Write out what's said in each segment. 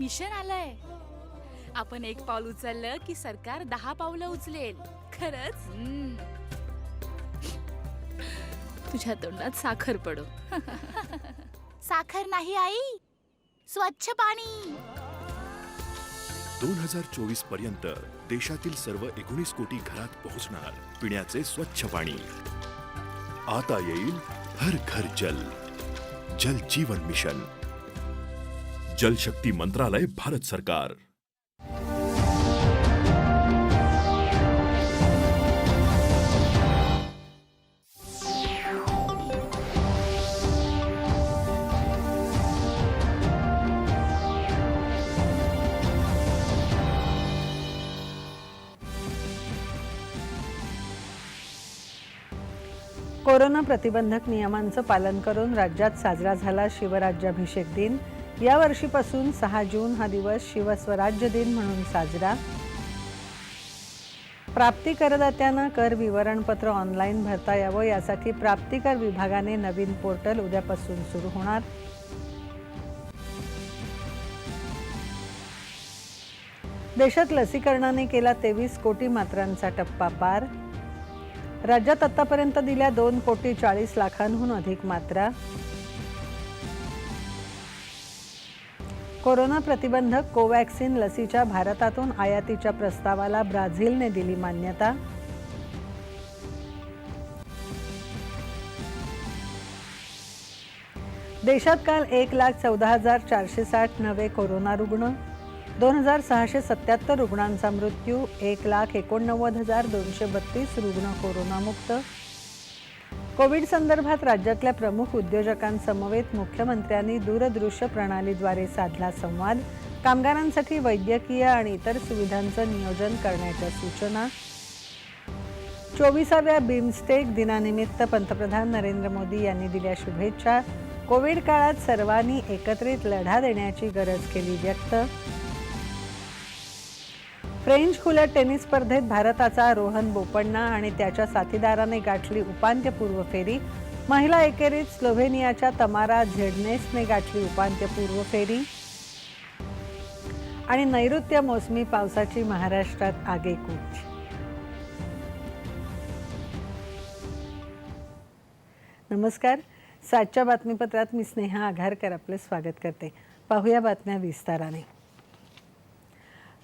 Mission आलंय. आपण एक पाऊल उचललं की सरकार दहा पावलं उचलेल. खरंच. तुझ्या तोंडात साखर पडो. साखर नाही आई. स्वच्छ पाणी. दोन हजार चोवीसपर्यंत देशातील सर्व एकोणीस कोटी घरात पोहोचणार पिण्याचे स्वच्छ पाणी. आता येईल हर घर जल. जल जीवन मिशन. जलशक्ती मंत्रालय भारत सरकार। कोरोना प्रतिबंधक नियमांचं पालन करून राज्यात साजरा झाला शिवराज्याभिषेक दिन. या वर्षीपासून सहा जून हा दिवस शिवस्वराज्य दिन म्हणून साजरा. प्राप्ती करदात्यांना कर विवरणपत्र ऑनलाईन भरता यावं यासाठी प्राप्तिकर विभागाने नवीन पोर्टल उद्यापासून सुरू होणार. देशात लसीकरणाने केला तेवीस कोटी मात्रांचा टप्पा पार. राज्यात आतापर्यंत दिल्या दोन कोटी चाळीस लाखांहून अधिक मात्रा. कोरोना प्रतिबंधक कोवॅक्सिन लसीच्या भारतातून आयातीच्या प्रस्तावाला ब्राझीलने दिली मान्यता. देशात काल एक लाख चौदा हजार चारशे साठ नवे कोरोना रुग्ण दोन हजार सहाशे सत्याहत्तर रुग्णांचा मृत्यू एक लाख एकोणनव्वद हजार दोनशे बत्तीस रुग्ण कोरोनामुक्त कोविड संदर्भात राज्यातल्या प्रमुख उद्योजकांसमवेत मुख्यमंत्र्यांनी दूरदृश्य प्रणालीद्वारे साधला संवाद कामगारांसाठी वैद्यकीय आणि इतर सुविधांचं नियोजन करण्याच्या सूचना. चोवीसाव्या बिमस्टेक दिनानिमित्त पंतप्रधान नरेंद्र मोदी यांनी दिल्या शुभेच्छा. कोविड काळात सर्वांनी एकत्रित लढा देण्याची गरज केली व्यक्त फ्रेंच खुल्या टेनिस स्पर्धेत भारताचा रोहन बोपण्णा आणि त्याच्या साथीदाराने गाठली उपांत्यपूर्व फेरी. महिला एकेरीत स्लोव्हेनियाच्या तमारा झेडनेसने गाठली उपांत्यपूर्व फेरी. आणि नैऋत्य मोसमी पावसाची महाराष्ट्रात आगेकूच. नमस्कार. सातच्या बातमीपत्रात मी स्नेहा आघारकर आपले स्वागत करते. पाहूया बातम्या विस्ताराने.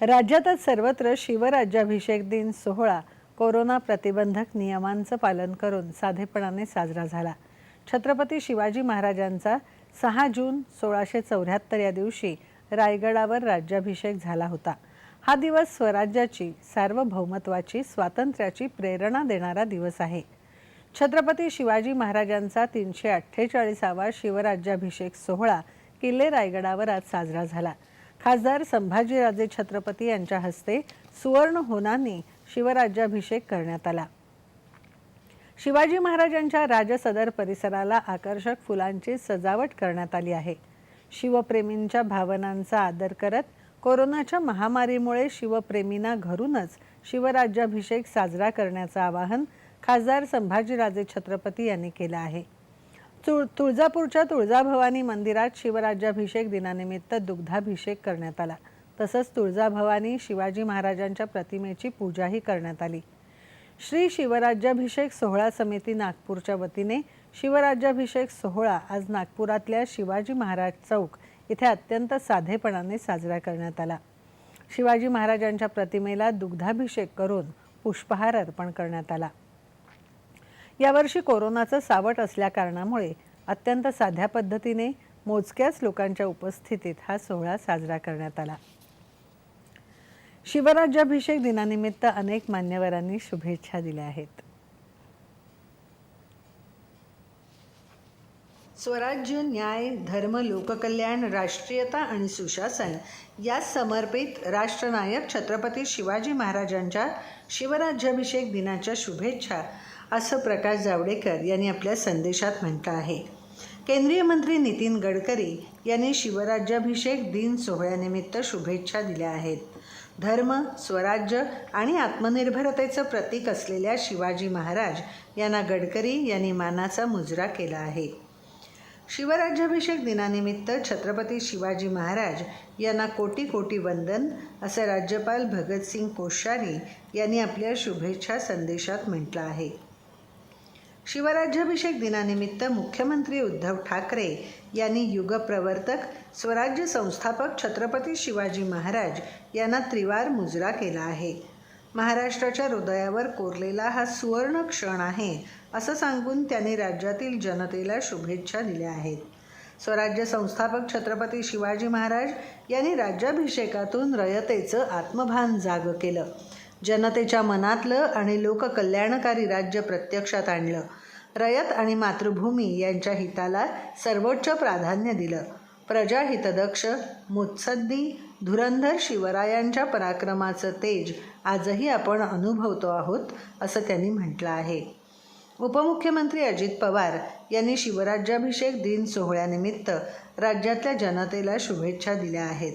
राज्यात आज सर्वत्र शिवराज्याभिषेक दिन सोहळा कोरोना प्रतिबंधक नियमांचं पालन करून साधेपणाने साजरा झाला. छत्रपती शिवाजी महाराजांचा सहा जून सोळाशे चौऱ्याहत्तर या दिवशी रायगडावर राज्याभिषेक झाला होता. हा दिवस स्वराज्याची सार्वभौमत्वाची स्वातंत्र्याची प्रेरणा देणारा दिवस आहे. छत्रपती शिवाजी महाराजांचा तीनशे अठ्ठेचाळीसावा शिवराज्याभिषेक सोहळा किल्ले रायगडावर आज साजरा झाला. खासदार संभाजीराजे छत्रपती यांच्या हस्ते सुवर्ण होनांनी शिवराज्याभिषेक करण्यात आला. शिवाजी महाराजांच्या राजसदर परिसराला आकर्षक फुलांची सजावट करण्यात आली आहे. शिवप्रेमींच्या भावनांचा आदर करत कोरोनाच्या महामारीमुळे शिवप्रेमींना घरूनच शिवराज्याभिषेक साजरा करण्याचं आवाहन खासदार संभाजीराजे छत्रपती यांनी केलं आहे. तुळ तुळजापूरच्या तुळजाभवानी मंदिरात शिवराज्याभिषेक दिनानिमित्त दुग्धाभिषेक करण्यात आला. तसंच तुळजाभवानी शिवाजी महाराजांच्या प्रतिमेची पूजाही करण्यात आली. श्री शिवराज्याभिषेक सोहळा समिती नागपूरच्या वतीने शिवराज्याभिषेक सोहळा आज नागपुरातल्या शिवाजी महाराज चौक इथे अत्यंत साधेपणाने साजरा करण्यात आला. शिवाजी महाराजांच्या प्रतिमेला दुग्धाभिषेक करून पुष्पहार अर्पण करण्यात आला. यावर्षी कोरोनाचं सावट असल्याकारणामुळे अत्यंत साध्या पद्धतीने मोजक्याच लोकांच्या उपस्थितीत हा सोहळा साजरा करण्यात आला. शिवराज्याभिषेक दिनानिमित्त अनेक मान्यवरांनी शुभेच्छा दिल्या आहेत. स्वराज्य न्याय धर्म लोककल्याण राष्ट्रीयता आणि सुशासन या समर्पित राष्ट्रनायक छत्रपती शिवाजी महाराजांच्या शिवराज्याभिषेक दिनाच्या शुभेच्छा असं प्रकाश जावडेकर यांनी आपल्या संदेशात म्हटलं आहे. केंद्रीय मंत्री नितीन गडकरी यांनी शिवराज्याभिषेक दिन सोहळ्यानिमित्त शुभेच्छा दिल्या आहेत. धर्म स्वराज्य आणि आत्मनिर्भरतेचं प्रतीक असलेल्या शिवाजी महाराज यांना गडकरी यांनी मानाचा मुजरा केला आहे. शिवराज्याभिषेक दिनानिमित्त छत्रपती शिवाजी महाराज यांना कोटी कोटी वंदन असं राज्यपाल भगतसिंग कोश्यारी यांनी आपल्या शुभेच्छा संदेशात म्हटलं आहे. शिवराज्याभिषेक दिनानिमित्त मुख्यमंत्री उद्धव ठाकरे यांनी युगप्रवर्तक स्वराज्य संस्थापक छत्रपती शिवाजी महाराज यांना त्रिवार मुजरा केला आहे. महाराष्ट्राच्या हृदयावर कोरलेला हा सुवर्ण क्षण आहे असं सांगून त्यांनी राज्यातील जनतेला शुभेच्छा दिल्या आहेत. स्वराज्य संस्थापक छत्रपती शिवाजी महाराज यांनी राज्याभिषेकातून रयतेचं आत्मभान जागं केलं. जनतेच्या मनातलं आणि लोककल्याणकारी राज्य प्रत्यक्षात आणलं. रयत आणि मातृभूमी यांच्या हिताला सर्वोच्च प्राधान्य दिलं. प्रजाहितदक्ष मुत्सद्दी धुरंधर शिवरायांच्या पराक्रमाचं तेज आजही आपण अनुभवतो आहोत असं त्यांनी म्हटलं आहे. उपमुख्यमंत्री अजित पवार यांनी शिवराज्याभिषेक दिन सोहळ्यानिमित्त राज्यातल्या जनतेला शुभेच्छा दिल्या आहेत.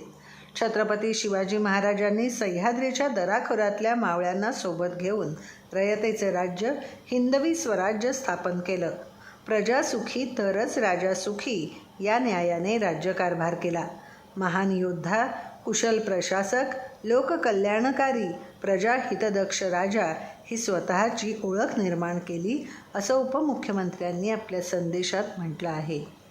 छत्रपती शिवाजी महाराजांनी सह्याद्रीच्या दराखोऱ्यातल्या मावळ्यांना सोबत घेऊन रयतेचे राज्य हिंदवी स्वराज्य स्थापन केलं. प्रजा सुखी तरच राजा सुखी या न्यायाने राज्यकारभार केला. महान योद्धा कुशल प्रशासक लोककल्याणकारी प्रजाहितदक्ष राजा ही स्वतःची ओळख निर्माण केली असं उपमुख्यमंत्र्यांनी आपल्या संदेशात म्हटलं आहे.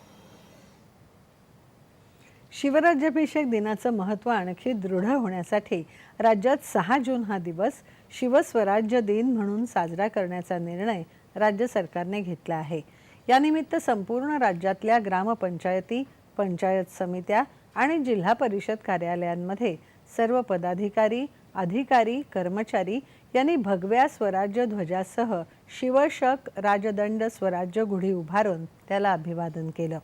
शिवराज्याभिषेक दिनाचं महत्त्व आणखी दृढ होण्यासाठी राज्यात सहा जून हा दिवस शिवस्वराज्य दिन म्हणून साजरा करण्याचा निर्णय राज्य सरकारने घेतला आहे. यानिमित्त संपूर्ण राज्यातल्या ग्रामपंचायती पंचायत समित्या आणि जिल्हा परिषद कार्यालयांमध्ये सर्व पदाधिकारी अधिकारी कर्मचारी यांनी भगव्या स्वराज्य ध्वजासह शिवशक राजदंड स्वराज्य गुढी उभारून त्याला अभिवादन केलं.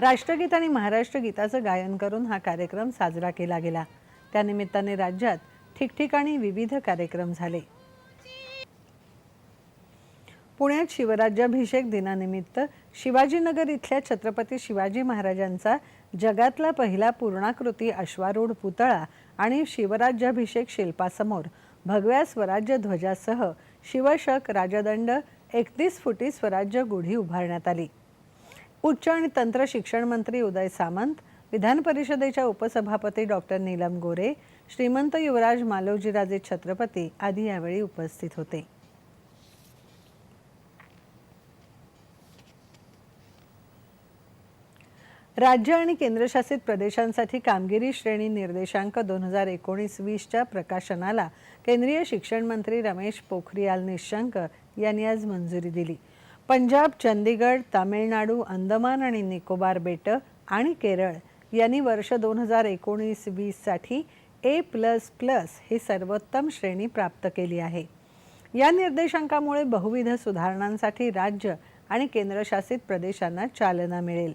राष्ट्रगीत आणि महाराष्ट्र गीताचं गायन करून हा कार्यक्रम साजरा केला गेला. त्यानिमित्ताने राज्यात ठिकठिकाणी विविध कार्यक्रम झाले. पुण्यात शिवराज्याभिषेक दिनानिमित्त शिवाजीनगर इथल्या छत्रपती शिवाजी महाराजांचा जगातला पहिला पूर्णाकृती अश्वारूढ पुतळा आणि शिवराज्याभिषेक शिल्पासमोर भगव्या स्वराज्य ध्वजासह शिवशक राजदंड एकतीस फुटी स्वराज्य गुढी उभारण्यात आली. उच्च आणि तंत्र शिक्षण मंत्री उदय सामंत विधान परिषदेच्या उपसभापती डॉक्टर नीलम गोरे श्रीमंत युवराज मालोजीराजे छत्रपती आदी यावेळी उपस्थित होते. राज्य आणि केंद्रशासित प्रदेशांसाठी कामगिरी श्रेणी निर्देशांक दोन हजार एकोणीस वीसच्या प्रकाशनाला केंद्रीय शिक्षण मंत्री रमेश पोखरियाल निशंक यांनी आज मंजुरी दिली. पंजाब चंदीगड तामिळनाडू अंदमान आणि निकोबार बेटं आणि केरळ यांनी वर्ष दोन हजार एकोणीस वीससाठी ए प्लस प्लस ही सर्वोत्तम श्रेणी प्राप्त केली आहे. या निर्देशांकामुळे बहुविध सुधारणांसाठी राज्य आणि केंद्रशासित प्रदेशांना चालना मिळेल.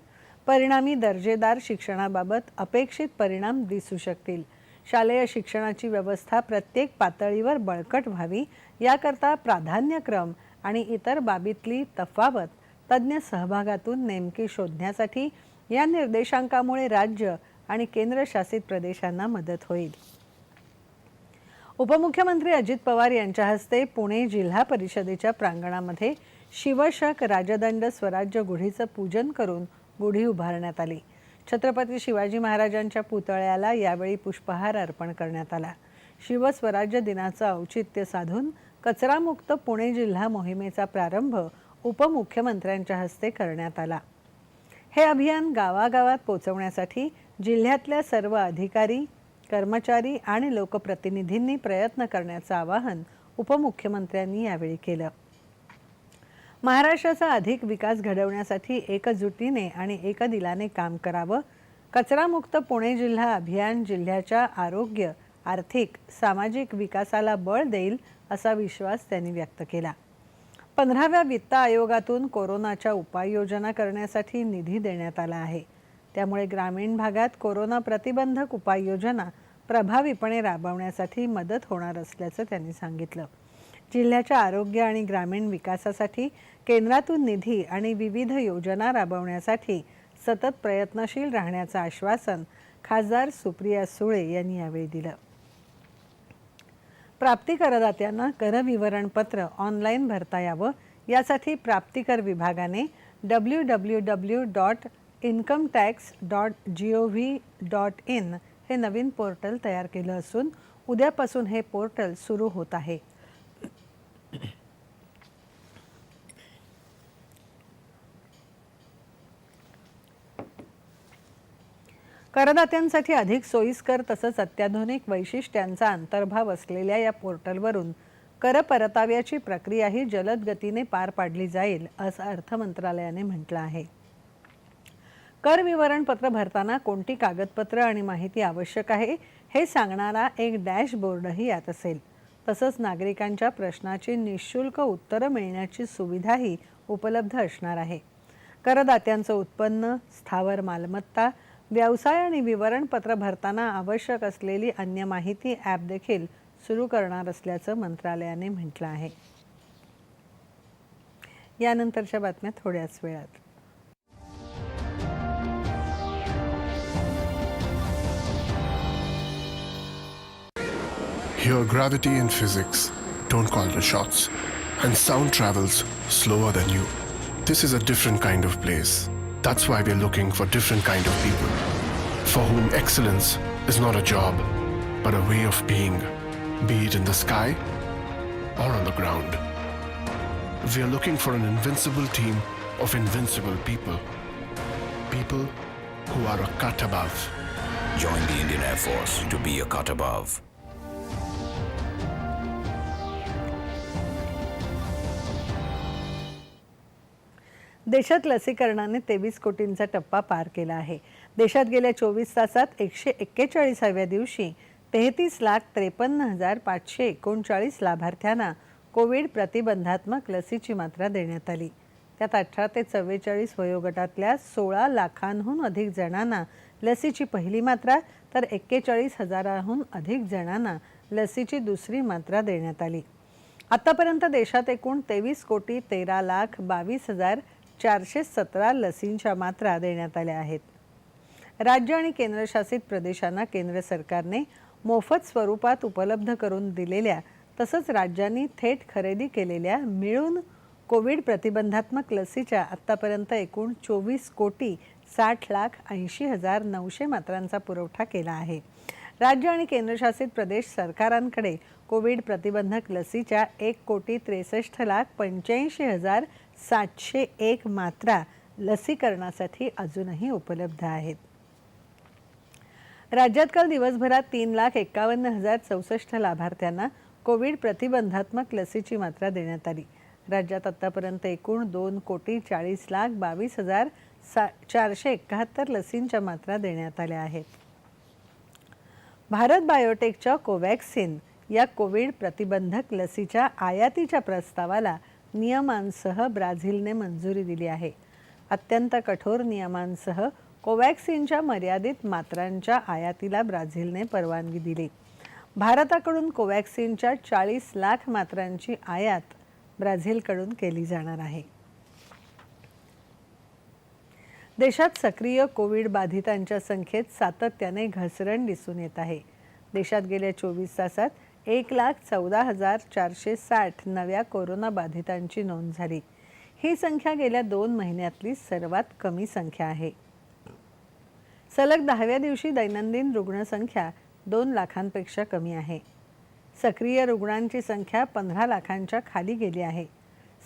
परिणामी दर्जेदार शिक्षणाबाबत अपेक्षित परिणाम दिसू शकतील. शालेय शिक्षणाची व्यवस्था प्रत्येक पातळीवर बळकट व्हावी याकरता प्राधान्यक्रम आणि इतर बाबीतली तफावत तज्ज्ञ सहभागातून नेमकी शोधण्यासाठी या निर्देशांकामुळे राज्य आणि केंद्रशासित प्रदेशांना मदत होईल. उपमुख्यमंत्री अजित पवार यांच्या हस्ते पुणे जिल्हा परिषदेच्या प्रांगणामध्ये शिवशक राजदंड स्वराज्य गुढीचं पूजन करून गुढी उभारण्यात आली. छत्रपती शिवाजी महाराजांच्या पुतळ्याला यावेळी पुष्पहार अर्पण करण्यात आला. शिवस्वराज्य दिनाचं औचित्य साधून कचरामुक्त पुणे जिल्हा मोहिमेचा प्रारंभ उपमुख्यमंत्र्यांच्या हस्ते करण्यात आला. हे अभियान गावागावात पोचवण्यासाठी जिल्ह्यातल्या सर्व अधिकारी कर्मचारी आणि लोकप्रतिनिधींनी प्रयत्न करण्याचं आवाहन उपमुख्यमंत्र्यांनी यावेळी केलं. महाराष्ट्राचा अधिक विकास घडवण्यासाठी एकजुटीने आणि एकदिलाने काम करावं कचरामुक्त पुणे जिल्हा अभियान जिल्ह्याच्या आरोग्य आर्थिक सामाजिक विकासाला बळ देईल असा विश्वास त्यांनी व्यक्त केला. पंधराव्या वित्त आयोगातून कोरोनाच्या उपाययोजना करण्यासाठी निधी देण्यात आला आहे. त्यामुळे ग्रामीण भागात कोरोना प्रतिबंधक उपाययोजना प्रभावीपणे राबवण्यासाठी मदत होणार असल्याचं त्यांनी सांगितलं. जिल्ह्याच्या आरोग्य आणि ग्रामीण विकासासाठी केंद्रातून निधी आणि विविध योजना राबवण्यासाठी सतत प्रयत्नशील राहण्याचं आश्वासन खासदार सुप्रिया सुळे यांनी यावेळी दिलं. प्राप्ती करदात्यांना कर विवरणपत्र ऑनलाईन भरता यावं. यासाठी प्राप्तिकर विभागाने W W W dot income tax dot G O V dot in हे नवीन पोर्टल तयार केलं असून उद्यापासून हे पोर्टल सुरू होत आहे. करदात्यांसाठी अधिक सोयीस्कर तसंच अत्याधुनिक वैशिष्ट्यांचा अंतर्भाव असलेल्या या पोर्टलवरून कर परताव्याची प्रक्रियाही जलद गतीने पार पाडली जाईल असं अर्थ मंत्रालयाने म्हटलं आहे. कर विवरणपत्र भरताना कोणती कागदपत्र आणि माहिती आवश्यक आहे हे सांगणारा एक डॅशबोर्डही यात असेल. तसंच नागरिकांच्या प्रश्नाची निशुल्क उत्तरं मिळण्याची सुविधाही उपलब्ध असणार आहे. करदात्यांचं उत्पन्न स्थावर मालमत्ता व्यवसाय आणि विवरणपत्र भरताना आवश्यक असलेली अन्य माहिती ॲप देखील सुरू करणार असल्याचं मंत्रालयाने म्हटलं आहे यानंतरच्या बातम्या थोड्याच वेळात Here, gravity and physics don't call the shots, and sound travels slower than you. This is a different kind of place. That's why we're looking for different kind of people, for whom excellence is not a job, but a way of being, be it in the sky or on the ground. We are looking for an invincible team of invincible people, people who are a cut above. Join the Indian Air Force to be a cut above. देशात लसीकरणाने तेवीस कोटींचा टप्पा पार केला आहे. देशात गेल्या चोवीस तासात एकशे एक्केचाळीसाव्या दिवशी तेहतीस लाख त्रेपन्न हजार पाचशे एकोणचाळीस लाभार्थ्यांना कोविड प्रतिबंधात्मक लसीची मात्रा देण्यात आली. त्यात अठरा ते चव्वेचाळीस वयोगटातल्या सोळा लाखांहून अधिक जणांना लसीची पहिली मात्रा तर एक्केचाळीस हजाराहून अधिक जणांना लसीची दुसरी मात्रा देण्यात आली. आतापर्यंत देशात एकूण तेवीस कोटी तेरा लाख बावीस हजार चारशे सतरा लसींच्या मात्रा देण्यात आल्या आहेत. राज्य आणि केंद्रशासित प्रदेशांना केंद्र सरकारने मोफत स्वरूपात उपलब्ध करून दिलेल्या तसंच राज्यांनी थेट खरेदी केलेल्या मिळून कोविड प्रतिबंधात्मक लसीच्या आत्तापर्यंत एकूण चोवीस कोटी साठ लाख ऐंशी हजार नऊशे मात्रांचा पुरवठा केला आहे. राज्य आणि केंद्रशासित प्रदेश सरकारांकडे कोविड प्रतिबंधक लसीच्या एक कोटी त्रेसष्ट लाख पंच्याऐंशी हजार सातशे एक मात्रा लसीकरणासाठी अजूनही उपलब्ध आहेत. राज्यात काल दिवसभरात तीन लाख एक्कावन्न हजार चौसष्ट लाभार्थ्यांना कोविड प्रतिबंधात्मक लसीची मात्रा देण्यात आली. राज्यात आत्तापर्यंत एकूण दोन कोटी चाळीस लाख बावीस हजार सा चारशे एकाहत्तर लसींच्या मात्रा देण्यात आल्या आहेत. भारत बायोटेकच्या कोवॅक्सिन या कोविड प्रतिबंधक लसीच्या आयातीच्या प्रस्तावाला नियमांसह ब्राझीलने मंजुरी दिली आहे. अत्यंत कठोर नियमांसह कोवॅक्सिनच्या मर्यादित मात्रांच्या आयातीला ब्राझीलने परवानगी दिली. भारताकडून कोवॅक्सिनच्या चाळीस लाख मात्रांची आयात ब्राझीलकडून केली जाणार आहे. देशात सक्रिय कोविड बाधितांच्या संख्येत सातत्याने घसरण दिसून येत आहे. देशात गेल्या चोवीस तासात एक लाख चौदा हजार चारशे साठ नव्या कोरोना बाधितांची नोंद झाली. ही संख्या गेल्या दोन महिन्यातली सर्वात कमी संख्या आहे. सलग दहाव्या दिवशी दैनंदिन रुग्णसंख्या दोन लाखांपेक्षा कमी आहे. सक्रिय रुग्णांची संख्या पंधरा लाखांच्या खाली गेली आहे.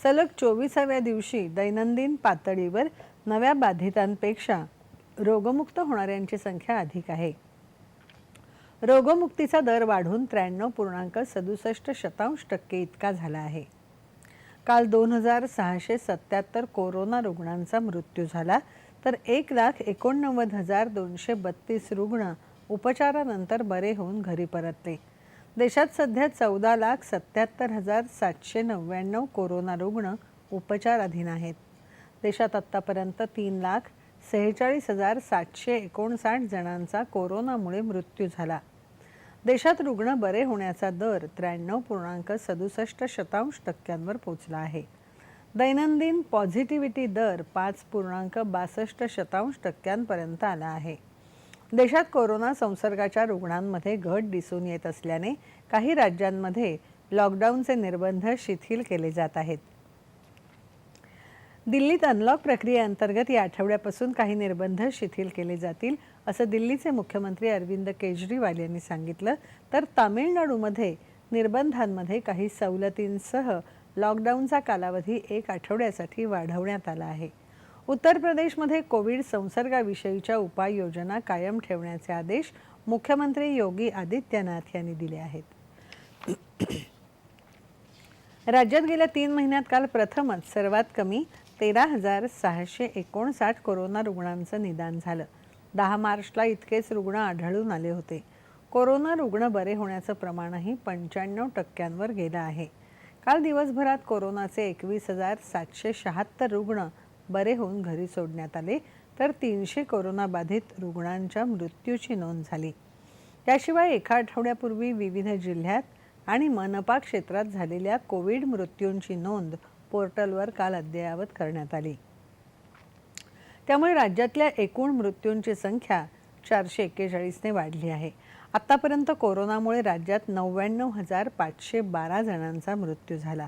सलग चोवीसाव्या दिवशी दैनंदिन पातळीवर नव्या बाधितांपेक्षा रोगमुक्त होणाऱ्यांची संख्या अधिक आहे. रोगमुक्तीचा दर वाढून त्र्याण्णव पूर्णांक सदुसष्ट शतांश टक्के इतका झाला आहे. काल दोन हजार सहाशे सत्याहत्तर कोरोना रुग्णांचा मृत्यू झाला तर एक लाख एकोणनव्वद हजार दोनशे बत्तीस रुग्ण उपचारानंतर बरे होऊन घरी परतले. देशात सध्या चौदा लाख सत्याहत्तर हजार सातशे नव्याण्णव कोरोना रुग्ण उपचाराधीन आहेत. देशात आत्तापर्यंत तीन लाख सेहेचाळीस हजार सातशे एकोणसाठ जणांचा कोरोनामुळे मृत्यू झाला. देशात रुग्ण बरे होण्याचा दर त्र्याण्णव पूर्णांक सदुसष्ट शतांश टक्क्यांवर पोचला आहे. दैनंदिन पॉझिटिव्हिटी दर पाच पूर्णांक बासष्ट शतांश टक्क्यांपर्यंत आला आहे. देशात कोरोना संसर्गाच्या रुग्णांमध्ये घट दिसून येत असल्याने काही राज्यांमध्ये लॉकडाऊनचे निर्बंध शिथिल केले जात आहेत. दिल्लीत अनलॉक प्रक्रियेअंतर्गत या आठवड्यापासून काही निर्बंध शिथिल केले जातील असं दिल्लीचे मुख्यमंत्री अरविंद केजरीवाल यांनी सांगितलं. तर तामिळनाडूमध्ये निर्बंधांमध्ये काही सवलतींसह लॉकडाऊनचा कालावधी एक आठवड्यासाठी वाढवण्यात आला आहे. उत्तर प्रदेशमध्ये कोविड संसर्गाविषयीच्या उपाययोजना कायम ठेवण्याचे आदेश मुख्यमंत्री योगी आदित्यनाथ यांनी दिले आहेत. राज्यात गेल्या तीन महिन्यात काल प्रथमच सर्वात कमी तेरा हजार सहाशे एकोणसाठ कोरोना रुग्णांचं निदान झालं. दहा मार्चला इतकेच रुग्ण आढळून आले होते. कोरोना रुग्ण बरे होण्याचं प्रमाणही पंच्याण्णव टक्क्यांवर गेलं आहे. काल दिवसभरात कोरोनाचे एकवीस हजार सातशे शहात्तर रुग्ण बरे होऊन घरी सोडण्यात आले तर तीनशे कोरोनाबाधित रुग्णांच्या मृत्यूची नोंद झाली. त्याशिवाय एका आठवड्यापूर्वी विविध जिल्ह्यात आणि मनपा क्षेत्रात झालेल्या कोविड मृत्यूंची नोंद पोर्टलवर काल अद्ययावत करण्यात आली. त्यामुळे राज्यातल्या एकूण मृत्यूंची संख्या चारशे एक्केचाळीसने वाढली आहे. आत्तापर्यंत कोरोनामुळे राज्यात नव्याण्णव हजार पाचशे बारा जणांचा मृत्यू झाला.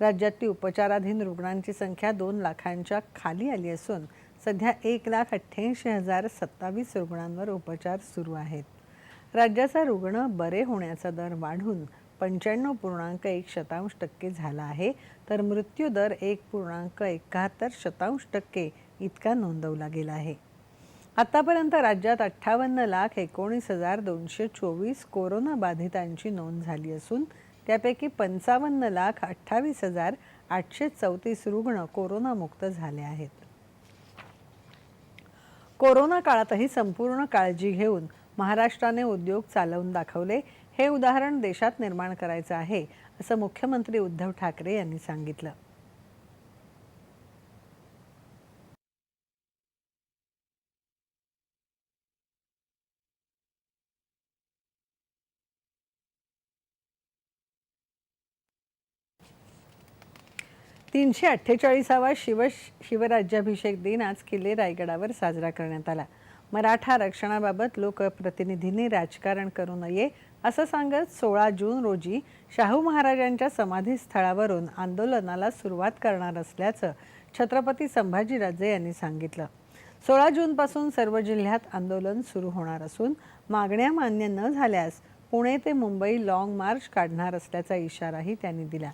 राज्यातली उपचाराधीन रुग्णांची संख्या दोन लाखांच्या खाली आली असून सध्या एक लाख अठ्ठ्याऐंशी हजार सत्तावीस रुग्णांवर उपचार सुरू आहेत. राज्याचा रुग्ण बरे होण्याचा दर वाढून पंच्याण्णव पूर्णांक एक शतांश टक्के झाला आहे. तर मृत्यू दर एक पूर्णांक एकाहत्तर शतांश टक्के इतका नोंदवला गेला आहे. आतापर्यंत राज्यात अठ्ठावन्न लाख एकोणीस हजार दोनशे चोवीस कोरोना बाधितांची नोंद झाली असून त्यापैकी पंचावन्न लाख अठ्ठावीस हजार आठशे चौतीस रुग्ण कोरोनामुक्त झाले आहेत. कोरोना काळातही संपूर्ण काळजी घेऊन महाराष्ट्राने उद्योग चालवून दाखवले. हे उदाहरण देशात निर्माण करायचं आहे असं मुख्यमंत्री उद्धव ठाकरे यांनी सांगितलं. तीनशे अठ्ठेचाळीसावा शिव शिवराज्याभिषेक दिन आज किल्ले रायगडावर साजरा करण्यात आला. मराठा आरक्षणाबाबत लोकप्रतिनिधींनी राजकारण करू नये असं सांगत सोळा जून रोजी शाहू महाराजांच्या समाधीस्थळावरून आंदोलनाला सुरुवात करणार असल्याचं छत्रपती संभाजीराजे यांनी सांगितलं. सोळा जूनपासून सर्व जिल्ह्यात आंदोलन सुरू होणार असून मागण्या मान्य न झाल्यास पुणे ते मुंबई लाँग मार्च काढणार असल्याचा इशाराही त्यांनी दिला.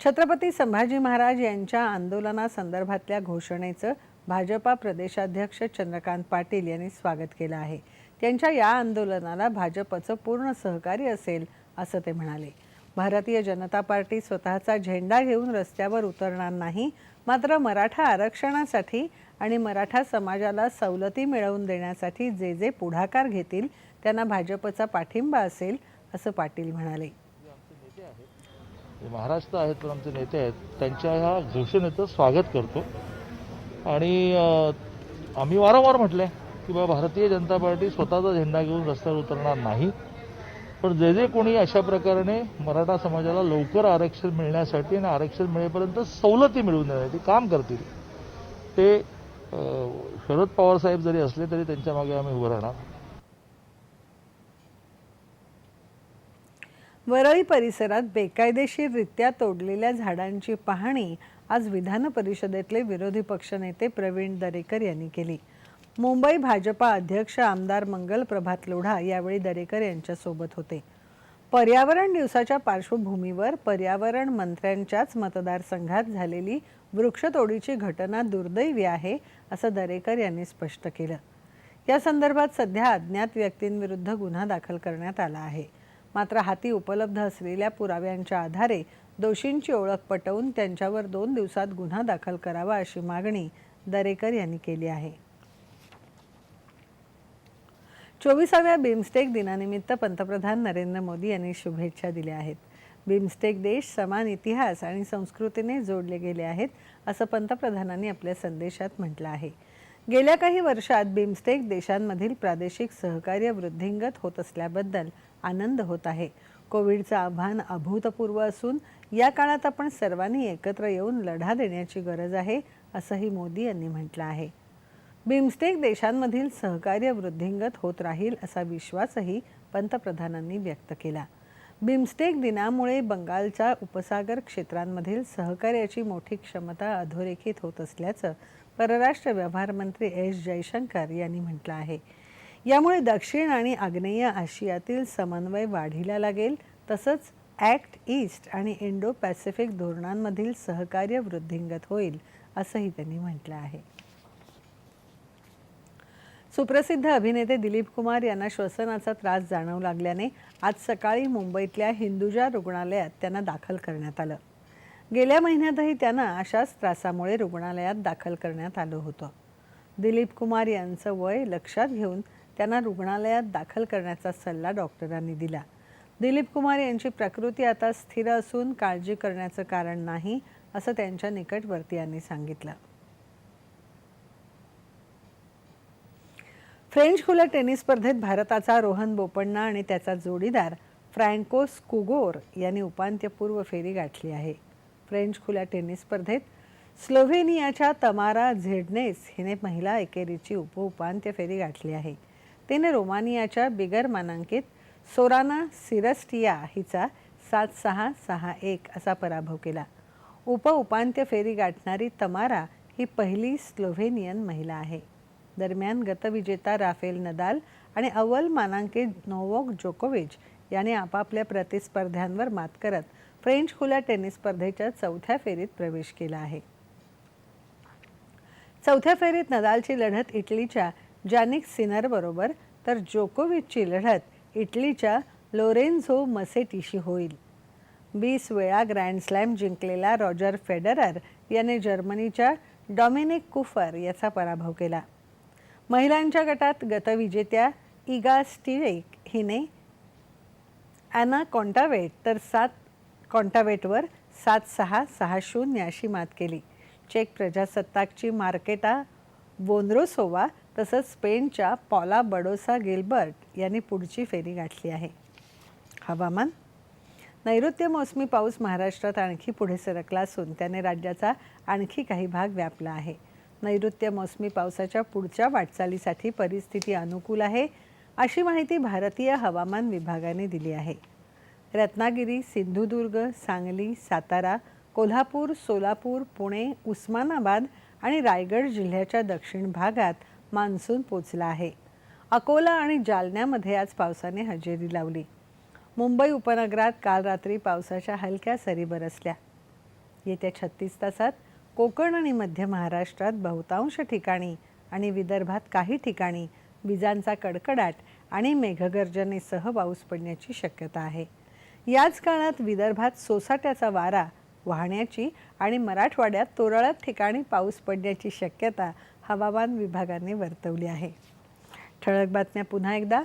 छत्रपती संभाजी महाराज यांच्या आंदोलनासंदर्भातल्या घोषणेचं भाजपा प्रदेशाध्यक्ष चंद्रकांत पाटील यांनी स्वागत केलं आहे. त्यांच्या या आंदोलनाला भाजपचं पूर्ण सहकार्य असेल असं ते म्हणाले. भारतीय जनता पार्टी स्वतःचा झेंडा घेऊन रस्त्यावर उतरणार नाही मात्र मराठा आरक्षणासाठी आणि मराठा समाजाला सवलती मिळवून देण्यासाठी जे जे पुढाकार घेतील त्यांना भाजपचा पाठिंबा असेल असं पाटील म्हणाले. महाराष्ट्र आहेत पण आमचे नेते आहेत त्यांच्या ह्या घोषणेचं स्वागत करतो. आणि आम्ही वारंवार म्हटलंय किंवा भारतीय जनता पार्टी स्वतःचा झेंडा घेऊन रस्त्यावर उतरणार नाही. पण जे जे कोणी अशा प्रकारे मराठा समाजाला लवकर आरक्षण मिळण्यासाठी आणि आरक्षण मिळेपर्यंत सवलती मिळवून देण्यासाठी काम करतील ते शरद पवार साहेब जरी असले तरी त्यांच्या मागे आम्ही उभं राहणार. वरळी परिसरात बेकायदेशीररित्या तोडलेल्या झाडांची पाहणी आज विधान परिषदेतले विरोधी पक्षनेते प्रवीण दरेकर यांनी केली. मुंबई भाजपा अध्यक्ष आमदार मंगल प्रभात लोढा यावेळी दरेकर यांच्यासोबत होते. पर्यावरण दिवसाच्या पार्श्वभूमीवर पर्यावरण मंत्र्यांच्याच मतदारसंघात झालेली वृक्षतोडीची घटना दुर्दैवी आहे असं दरेकर यांनी स्पष्ट केलं. या संदर्भात सध्या अज्ञात व्यक्तींविरुद्ध गुन्हा दाखल करण्यात आला आहे. मात्र हाती उपलब्ध असलेल्या पुराव्यांच्या आधारे दोषींची ओळख पटवून त्यांच्यावर दोन दिवसात गुन्हा दाखल करावा अशी मागणी दरेकर यांनी केली आहे. चोवीसाव्या बिमस्टेक दिनानिमित्त पंतप्रधान नरेंद्र मोदी यांनी शुभेच्छा दिल्या आहेत. बिमस्टेक देश समान इतिहास आणि संस्कृतीने जोडले गेले आहेत असं पंतप्रधानांनी आपल्या संदेशात म्हटलं आहे. गेल्या काही वर्षात बिमस्टेक देशांमधील प्रादेशिक सहकार्य वृद्धिंगत होत असल्याबद्दल आनंद होत आहे. कोविडचं आव्हान अभूतपूर्व असून या काळात आपण सर्वांनी एकत्र येऊन लढा देण्याची गरज आहे असंही मोदी यांनी म्हटलं आहे. बिमस्टेक देशांमधील सहकार्य वृद्धिंगत होत राहील असा विश्वासही पंतप्रधानांनी व्यक्त केला. बिमस्टेक दिनामुळे बंगालच्या उपसागर क्षेत्रांमधील सहकार्याची मोठी क्षमता अधोरेखित होत असल्याचं परराष्ट्र व्यवहार मंत्री एस जयशंकर यांनी म्हटलं आहे. यामुळे दक्षिण आणि आग्नेय आशियातील समन्वय वाढीला लागेल तसंच ॲक्ट ईस्ट आणि इंडो पॅसिफिक धोरणांमधील सहकार्य वृद्धिंगत होईल असंही त्यांनी म्हटलं आहे. सुप्रसिद्ध अभिनेते दिलीप कुमार यांना श्वसनाचा त्रास जाणवू लागल्याने आज सकाळी मुंबईतल्या हिंदुजा रुग्णालयात त्यांना दाखल करण्यात आलं. गेल्या महिन्यातही त्यांना अशाच त्रासामुळे रुग्णालयात दाखल करण्यात आलं होतं. दिलीप कुमार यांचं वय लक्षात घेऊन त्यांना रुग्णालयात दाखल करण्याचा सल्ला डॉक्टरांनी दिला. दिलीप कुमार यांची प्रकृती आता स्थिर असून काळजी करण्याचं कारण नाही असं त्यांच्या निकटवर्तीयांनी सांगितलं. फ्रेंच खुल्या टेनिस स्पर्धेत भारताचा रोहन बोपण्णा आणि त्याचा जोडीदार फ्रँको स्कुगोर यांनी उपांत्यपूर्व फेरी गाठली आहे. फ्रेंच खुल्या टेनिस स्पर्धेत स्लोव्हेनियाच्या तमारा झेडनेस हिने महिला एकेरीची उपउपांत्य फेरी गाठली आहे. तिने रोमानियाच्या बिगर मानांकित सोराना सिरस्टिया हिचा सात सहा सहा एक असा पराभव केला. उप उपांत्य फेरी गाठणारी तमारा ही पहिली स्लोव्हेनियन महिला आहे. दरम्यान गतविजेता राफेल नदाल आणि अव्वल मानांकित नोवोक जोकोविच याने आपापल्या प्रतिस्पर्ध्यांवर मात करत फ्रेंच खुल्या टेनिस स्पर्धेच्या चौथ्या फेरीत प्रवेश केला आहे. चौथ्या फेरीत नदालची लढत इटलीच्या जॅनिक सिनरबरोबर तर जोकोविचची लढत इटलीच्या लोरेन्झो मसेटीशी होईल. वीस वेळा ग्रँड स्लॅम जिंकलेला रॉजर फेडरर याने जर्मनीच्या डॉमिनिक कुफर याचा पराभव केला. महिलांच्या गटात गतविजेत्या इगा स्टिरेक हिने ॲना कॉन्टावेट तर सात कॉन्टावेटवर सात सहा सहा शून्य अशी मात केली. चेक प्रजासत्ताकची मार्केटा बोंद्रोसोवा तसंच स्पेनच्या पॉला बडोसा गिल्बर्ट यांनी पुढची फेरी गाठली आहे. हवामान. नैऋत्य मोसमी पाऊस महाराष्ट्रात आणखी पुढे सरकला असून त्याने राज्याचा आणखी काही भाग व्यापला आहे. नैऋत्य मोसमी पावसाच्या पुढच्या वाटचालीसाठी परिस्थिती अनुकूल आहे अशी माहिती भारतीय हवामान विभागाने दिली आहे. रत्नागिरी सिंधुदुर्ग सांगली सातारा कोल्हापूर सोलापूर पुणे उस्मानाबाद आणि रायगड जिल्ह्याच्या दक्षिण भागात मान्सून पोचला आहे. अकोला आणि जालन्यामध्ये आज पावसाने हजेरी लावली. मुंबई उपनगरात काल रात्री पावसाच्या हलक्या सरी बरसल्या. येत्या छत्तीस तासात कोकण आणि मध्य महाराष्ट्रात बहुतांश ठिकाणी आणि विदर्भात काही ठिकाणी विजांचा कडकडाट आणि मेघगर्जनेसह पाऊस पडण्याची शक्यता आहे. याच काळात विदर्भात सोसाट्याचा वारा वाहण्याची आणि मराठवाड्यात तुरळक ठिकाणी पाऊस पडण्याची शक्यता हवामान विभागाने वर्तवली आहे. ठळक बातम्या पुन्हा एकदा.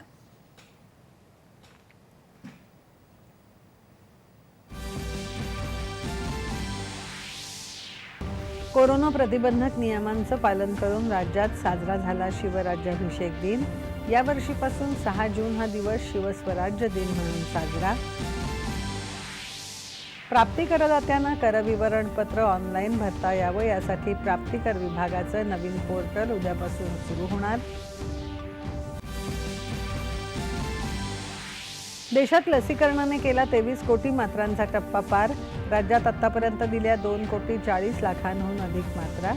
कोरोना प्रतिबंधक नियमांचं पालन करून राज्यात साजरा झाला शिवराज्याभिषेक दिन. यावर्षीपासून सहा जून हा दिवस शिवस्वराज्य दिन म्हणून साजरा. प्राप्ती करदात्यांना करविवरणपत्र ऑनलाईन भरता यावं यासाठी प्राप्तिकर विभागाचं नवीन पोर्टल उद्यापासून सुरू होणार. देशात लसीकरणाने केला तेवीस कोटी मात्रांचा टप्पा पार. राज्यात आतापर्यंत दिल्या दोन कोटी चाळीस लाखांहून अधिक मात्रा.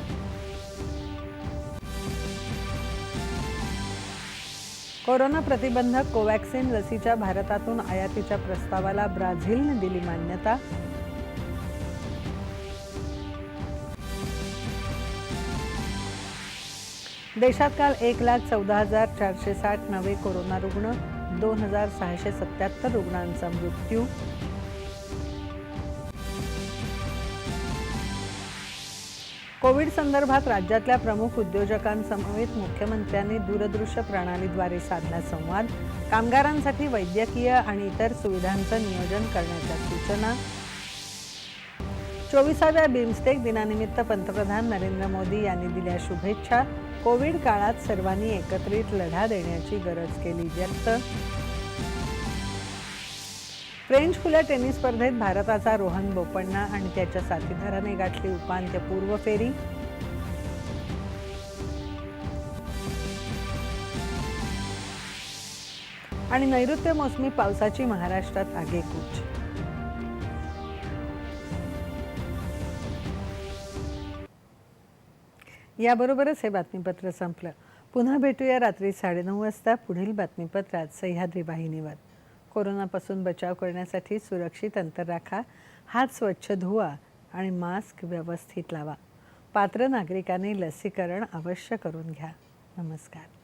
कोरोना प्रतिबंधक कोवॅक्सिन लसीच्या भारतातून आयातीच्या प्रस्तावाला ब्राझीलने दिली मान्यता. देशात काल एक लाख चौदा हजार चारशे साठ नवे कोरोना रुग्ण दोन हजार सहाशे सत्याहत्तर रुग्णांचा मृत्यू. कोविड संदर्भात राज्यातल्या प्रमुख उद्योजकांसमवेत मुख्यमंत्र्यांनी दूरदृश्य प्रणालीद्वारे साधला संवाद कामगारांसाठी वैद्यकीय आणि इतर सुविधांचं नियोजन करण्याच्या सूचना. चोवीसाव्या बिमस्टेक दिनानिमित्त पंतप्रधान नरेंद्र मोदी यांनी दिल्या शुभेच्छा. कोविड काळात सर्वांनी एकत्रित लढा देण्याची गरज केली व्यक्त. फ्रेंच खुल्या टेनिस स्पर्धेत भारताचा रोहन बोपण्णा आणि त्याच्या साथीदाराने गाठली उपांत्यपूर्व फेरी. आणि नैऋत्य मोसमी पावसाची महाराष्ट्रात आगेकूच. याबरोबरच हे बातमीपत्र संपलं. पुन्हा भेटूया रात्री साडेनऊ वाजता. पुढील बातमीपत्रात सह्याद्री वाहिनीवर. कोरोनापासून बचाव करण्यासाठी सुरक्षित अंतर राखा. हात स्वच्छ धुवा आणि मास्क व्यवस्थित लावा. पात्र नागरिकांनी लसीकरण अवश्य करून घ्या. नमस्कार.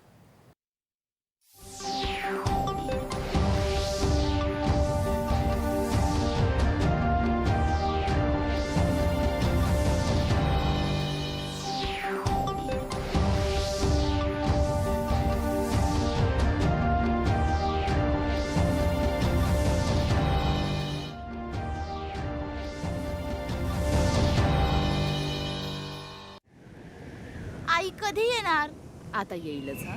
आता येईलच हां?